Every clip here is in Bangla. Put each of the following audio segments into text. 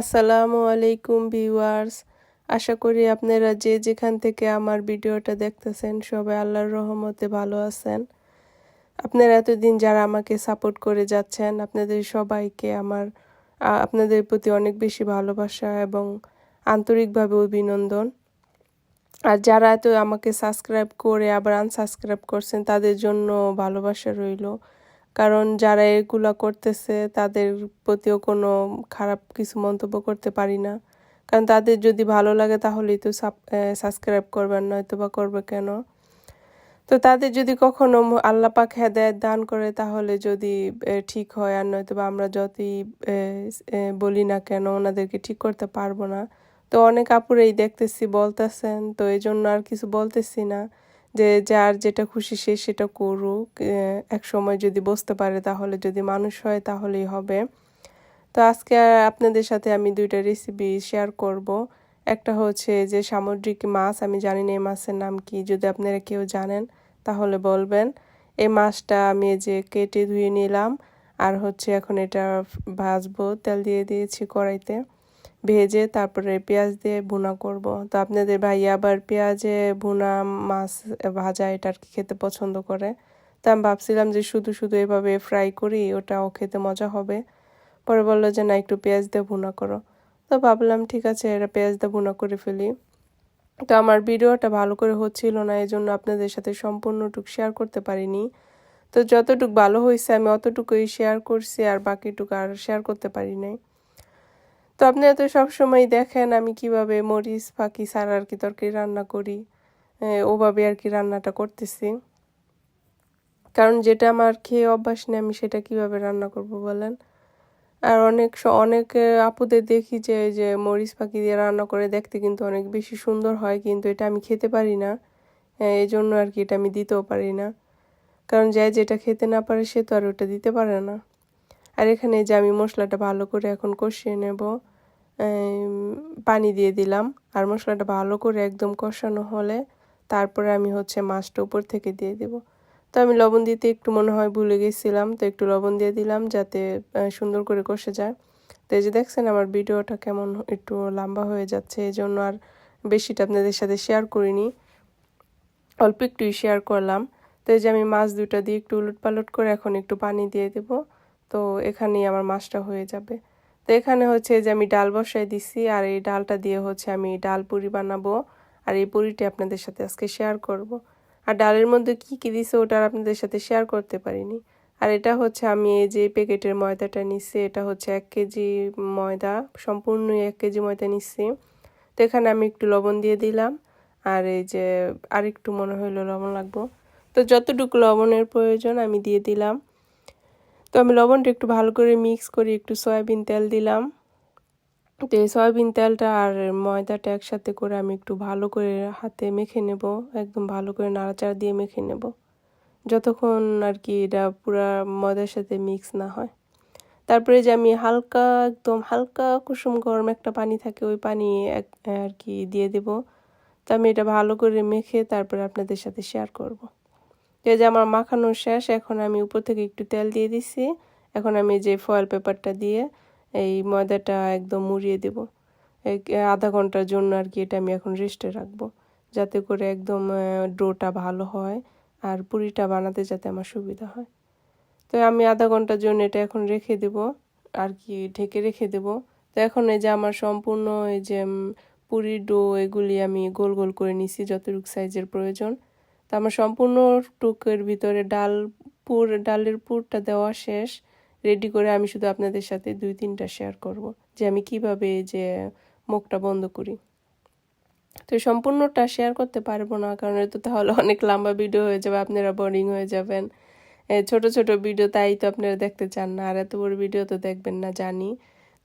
আসসালামু আলাইকুম ভিউয়ার্স। আশা করি আপনারা যে যেখান থেকে আমার ভিডিওটা দেখতেছেন সবাই আল্লাহর রহমতে ভালো আছেন। আপনারা এতদিন যারা আমাকে সাপোর্ট করে যাচ্ছেন, আপনাদের সবাইকে আমার আপনাদের প্রতি অনেক বেশি ভালোবাসা এবং আন্তরিকভাবে অভিনন্দন। আর যারা এত আমাকে সাবস্ক্রাইব করে আবার আনসাবস্ক্রাইব করছেন, তাদের জন্য ভালোবাসা রইল। কারণ যারা এগুলা করতেছে, তাদের প্রতিও কোনো খারাপ কিছু মন্তব্য করতে পারি না। কারণ তাদের যদি ভালো লাগে, তাহলেই তো সাবস্ক্রাইব করবেন নয়তো বা করবে কেন? তো তাদের যদি কখনো ম- আল্লাহ পাক হেদায়েত দান করে, তাহলে যদি ঠিক হয়, আর নয়তো বা আমরা যতই বলি না কেন, ওনাদেরকে ঠিক করতে পারব না। তো অনেক আপুরেই দেখতেছি, বলতেছেন, তো এই জন্য আর কিছু বলতেছি না। যে যার যেটা খুশি সে সেটা করুক এক সময় যদি বসতে পারে তাহলে যদি মানুষ হয় তাহলেই হবে। তো আজকে আপনাদের সাথে আমি দুইটা রেসিপি শেয়ার করব। একটা হচ্ছে যে সামুদ্রিক মাছ, আমি জানি না এই মাছের নাম কি, যদি আপনারা কেউ জানেন তাহলে বলবেন। এই মাছটা আমি যে কেটে ধুয়ে নিলাম, আর হচ্ছে এখন এটা ভাজবো, তেল দিয়ে দিয়েছি কড়াইতে। ভেজে তারপরে পেঁয়াজ দিয়ে ভুনা করব। তো আপনাদের ভাই আবার পেঁয়াজে ভুনা মাছ ভাজা এটা আর কি খেতে পছন্দ করে। তো আমি ভাবছিলাম যে শুধু শুধু এভাবে ফ্রাই করি, ওটাও খেতে মজা হবে। পরে বলল যে না, একটু পেঁয়াজ দিয়ে ভুনা করো। তো ভাবলাম ঠিক আছে এটা পেঁয়াজ দিয়ে ভুনা করে ফেলি। তো আমার ভিডিওটা ভালো করে হচ্ছিল না এই জন্য আপনাদের সাথে সম্পূর্ণটুকু শেয়ার করতে পারিনি। তো যতটুকু ভালো হয়েছে, আমি অতটুকুই শেয়ার করছি, আর বাকিটুকু আর শেয়ার করতে পারি নাই। তো আপনারা তো সবসময় দেখেন আমি কীভাবে মরিচ, ফাঁকি ছাড়া আর কি তরকারি রান্না করি ওভাবে আর কি রান্নাটা করতেছি। কারণ যেটা আমার খেয়ে অভ্যাস নেই, আমি সেটা কীভাবে রান্না করব বলেন? আর অনেক অনেক আপুদের দেখি যে যে মরিচ পাখি দিয়ে রান্না করে দেখতে কিন্তু অনেক বেশি সুন্দর হয়, কিন্তু এটা আমি খেতে পারি না। এই জন্য আর কি এটা আমি দিতেও পারি না। কারণ যে যেটা খেতে না পারে সে তো আর ওটা দিতে পারে না। আর এখানে যে আমি মশলাটা ভালো করে এখন কষিয়ে নেব পানি দিয়ে দিলাম। আর মশলাটা ভালো করে একদম কষানো হলে তারপরে আমি হচ্ছে মাছটা উপর থেকে দিয়ে দেব। তো আমি লবণ দিতে একটু মনে হয় ভুলে গেছিলাম, তো একটু লবণ দিয়ে দিলাম যাতে সুন্দর করে কষে যায়। তো এই যে দেখছেন আমার ভিডিওটা কেমন একটু লম্বা হয়ে যাচ্ছে এই জন্য আর বেশিটা আপনাদের সাথে শেয়ার করিনি। অল্প একটুই শেয়ার করলাম। তো এই যে আমি মাছ দুটা দিয়ে একটু উলট পালট করে এখন একটু পানি দিয়ে দেব। তো এখানেই আমার মাছটা হয়ে যাবে। তো এখানে হচ্ছে যে আমি ডাল বসাই দিছি, আর এই ডালটা দিয়ে হচ্ছে আমি ডাল পুরি বানাবো, আর এই পুরিটি আপনাদের সাথে আজকে শেয়ার করব। আর ডালের মধ্যে কি কি দিছে ওটা আপনাদের সাথে শেয়ার করতে পারিনি। আর এটা হচ্ছে আমি এই যে প্যাকেটের ময়দাটা নিচ্ছি এটা হচ্ছে এক কেজি ময়দা সম্পূর্ণ এক কেজি ময়দা নিচ্ছি তো এখানে আমি একটু লবণ দিয়ে দিলাম, আর এই যে আরেকটু মনে হইল লবণ লাগবো। তো যতটুকু লবণের প্রয়োজন আমি দিয়ে দিলাম। তো আমি লবণটা একটু ভালো করে মিক্স করে একটু সয়াবিন তেল দিলাম। তো এই সয়াবিন তেলটা আর ময়দাটা একসাথে করে আমি একটু ভালো করে হাতে মেখে নেব, একদম ভালো করে নাড়াচাড়া দিয়ে মেখে নেব। যতক্ষণ আর কি এটা পুরা ময়দার সাথে মিক্স না হয়। তারপরে যে আমি হালকা, একদম হালকা কুসুম গরম একটা পানি থাকে, ওই পানি এক, আর কি দিয়ে দেব। তো আমি এটা ভালো করে মেখে তারপরে আপনাদের সাথে শেয়ার করব। এই যে আমার মাখানো শেষ, এখন আমি উপর থেকে একটু তেল দিয়ে দিছি। এখন আমি যে ফয়েল পেপারটা দিয়ে এই ময়দাটা একদম মুড়িয়ে দেব। আধা ঘণ্টার জন্য আর কি এটা আমি এখন রেস্টে রাখব। যাতে করে একদম ডোটা ভালো হয় আর পুরিটা বানাতে যাতে আমার সুবিধা হয়। তো আমি আধা ঘণ্টার জন্য এটা এখন রেখে দেব, আর কি ঢেকে রেখে দেব। তো এখন এই যে আমার সম্পূর্ণ এই যে পুরি ডো এগুলি আমি গোল গোল করে নিছি, যতটুকু সাইজের প্রয়োজন। তো আমার সম্পূর্ণ টুকের ভিতরে ডাল পুর, ডালের পুরটা দেওয়া শেষ। রেডি করে আমি শুধু আপনাদের সাথে দুই তিনটা শেয়ার করব যে আমি কীভাবে যে মুখটা বন্ধ করি। তো সম্পূর্ণটা শেয়ার করতে পারব না, কারণ এটা তাহলে অনেক লম্বা ভিডিও হয়ে যাবে, আপনারা বোরিং হয়ে যাবেন। ছোট ছোট ভিডিও তাই তো আপনারা দেখতে চান না, আর এত বড় ভিডিও তো দেখবেন না, জানি।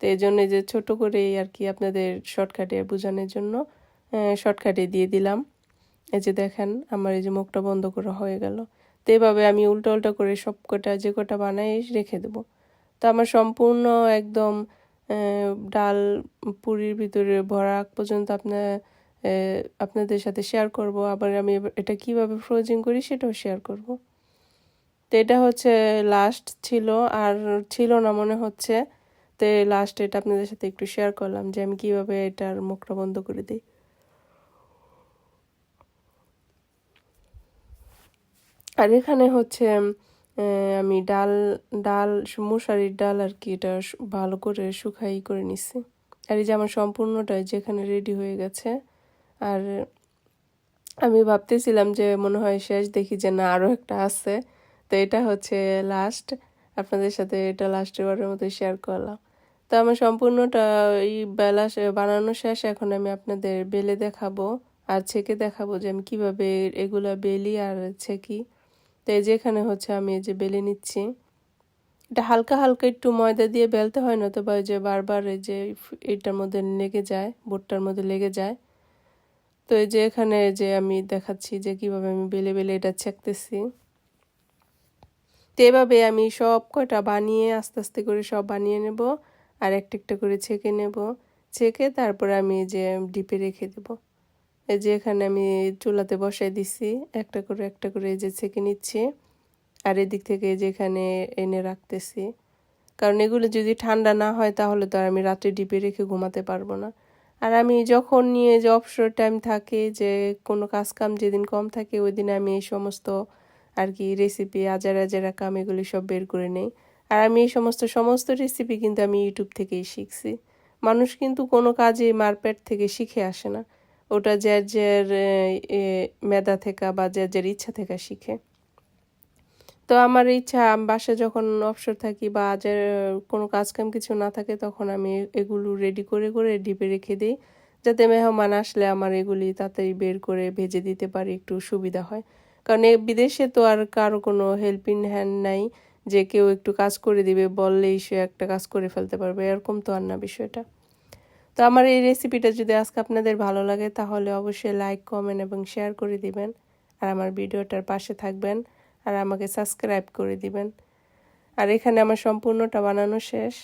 তো এই জন্য যে ছোট করে আর কি আপনাদের শর্টকাটে বোঝানোর জন্য শর্টকাটে দিয়ে দিলাম। এই যে দেখেন, আমার এই যে মুখটা বন্ধ করা হয়ে গেল। তো এভাবে আমি উল্টো উল্টা করে সব কটা যে কটা বানাই রেখে দেব। তো আমার সম্পূর্ণ একদম ডাল পুরির ভিতরে ভরা পর্যন্ত আপনার আপনাদের সাথে শেয়ার করব। আবার আমি এটা কীভাবে ফ্রোজিং করি সেটাও শেয়ার করব। তো এটা হচ্ছে লাস্ট ছিল, আর ছিল না মনে হচ্ছে। তো লাস্ট এটা আপনাদের সাথে একটু শেয়ার করলাম যে আমি কীভাবে এটার মুখটা বন্ধ করে দিই। আর এখানে হচ্ছে আমি ডাল ডাল মশারির ডাল আর কি এটা ভালো করে শুকাই করে নিচ্ছি আর এই যে আমার সম্পূর্ণটাই যেখানে রেডি হয়ে গেছে, আর আমি ভাবতেছিলাম যে মনে হয় শেষ দেখি যে না আরও একটা আছে। তো এটা হচ্ছে লাস্ট আপনাদের সাথে এটা লাস্টের বারের মতো শেয়ার করলাম। তো আমার সম্পূর্ণটা এই বেলা বানানো শেষ, এখন আমি আপনাদের বেলে দেখাবো আর ছেঁকে দেখাবো যে আমি কীভাবে এগুলা বেলি আর ছেঁকি। এই যে এখানে হচ্ছে আমি এই যে বেলে নিচ্ছি। এটা হালকা হালকা একটু ময়দা দিয়ে বেলতে হয় না তো বা ওই যে বারবার এই যে এটার মধ্যে লেগে যায়, বোটটার মধ্যে লেগে যায়। তো এই যে এখানে যে আমি দেখাচ্ছি যে কীভাবে আমি বেলে বেলে এটা ছেঁকতেছি। তো এভাবে আমি সব কয়টা বানিয়ে, আস্তে আস্তে করে সব বানিয়ে নেব আর একটা একটা করে ছেঁকে নেব। ছেঁকে তারপরে আমি যে ডিপে রেখে দেব। এই যে এখানে আমি চুলাতে বসাই দিছি, একটা করে একটা করে এই যে ছেঁকে নিচ্ছি। আর এদিক থেকে এই যে এখানে এনে রাখতেছি। কারণ এগুলো যদি ঠান্ডা না হয়, তাহলে তো আর আমি রাত্রে ডিপে রেখে ঘুমাতে পারব না। আর আমি যখন নিয়ে যে অবসর টাইম থাকে, যে কোনো কাজ কাম যেদিন কম থাকে, ওই দিন আমি এই সমস্ত আর কি রেসিপি আজার আজারা কাম এগুলি সব বের করে নেই। আর আমি এই সমস্ত সমস্ত রেসিপি কিন্তু আমি ইউটিউব থেকেই শিখছি। মানুষ কিন্তু কোনো কাজে মারপ্যাট থেকে শিখে আসে না। ওটা যার যার মেধা থেকে বা যার যার ইচ্ছা থেকে শিখে। তো আমার ইচ্ছা বাসায় যখন অবসর থাকি বা আজ কোনো কাজ কাম কিছু না থাকে, তখন আমি এগুলো রেডি করে করে ডিপে রেখে দিই। যাতে মেহমান আসলে আমার এগুলি তাড়াতাড়ি বের করে ভেজে দিতে পারি, একটু সুবিধা হয়। কারণ বিদেশে তো আর কারও কোনো হেল্পিং হ্যান্ড নাই, যে কেউ একটু কাজ করে দিবে, বললেই সে একটা কাজ করে ফেলতে পারবে, এরকম তো আর না বিষয়টা। তো আমার এই রেসিপিটা যদি আজকে আপনাদের ভালো লাগে, তাহলে অবশ্যই লাইক কমেন্ট এবং শেয়ার করে দিবেন। আর আমার ভিডিওটার পাশে থাকবেন আর আমাকে সাবস্ক্রাইব করে দিবেন। আর এখানে আমার সম্পূর্ণটা বানানো শেষ।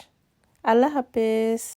আল্লাহ হাফেজ।